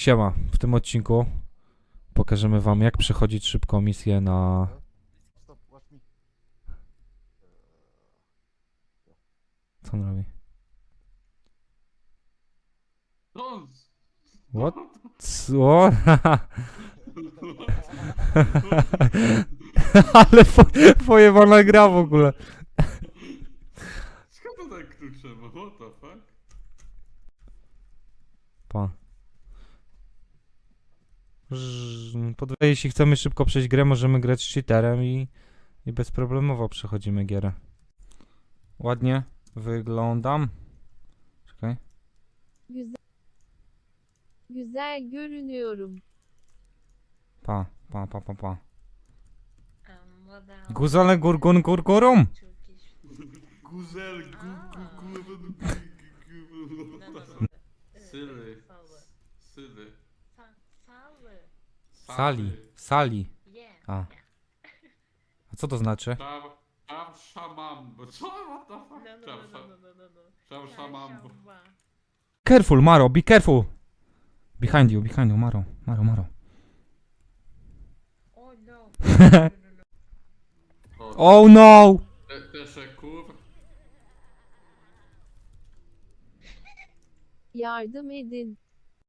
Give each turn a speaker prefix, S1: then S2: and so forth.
S1: Siema, w tym odcinku pokażemy wam jak przechodzić szybko misję na... Co on robi? What? Co? Ale po, pojebana gra w ogóle.
S2: skąd to tak? What the fuck?
S1: Pa. Żz, Po dwa, jeśli chcemy szybko przejść grę, możemy grać z cheaterem i, i bezproblemowo przechodzimy gierę. Ładnie wyglądam. Czekaj.
S3: Güzel. Güzel görünüyorum.
S1: Pa, pa, pa, pa, pa. Guzale gurgun gurgurum.
S2: Guzel, gu, gu, gu, gu, gu, gu,
S4: no.
S2: Syly.
S1: Sali, sali.
S4: Yeah.
S1: A. A co to znaczy?
S2: Czar, czar szamambo. Co? What the fuck?
S4: No, no,
S2: Czar,
S4: no, no,
S2: szam-
S4: no, no, no, no.
S2: czar szamambo.
S4: Çarşamba.
S1: Careful, Maro, be careful. Behind you, behind you, Maro, Maro, Maro.
S4: Oh no. no, no.
S2: O,
S1: Oh no!
S2: te-.
S3: Yardım edin.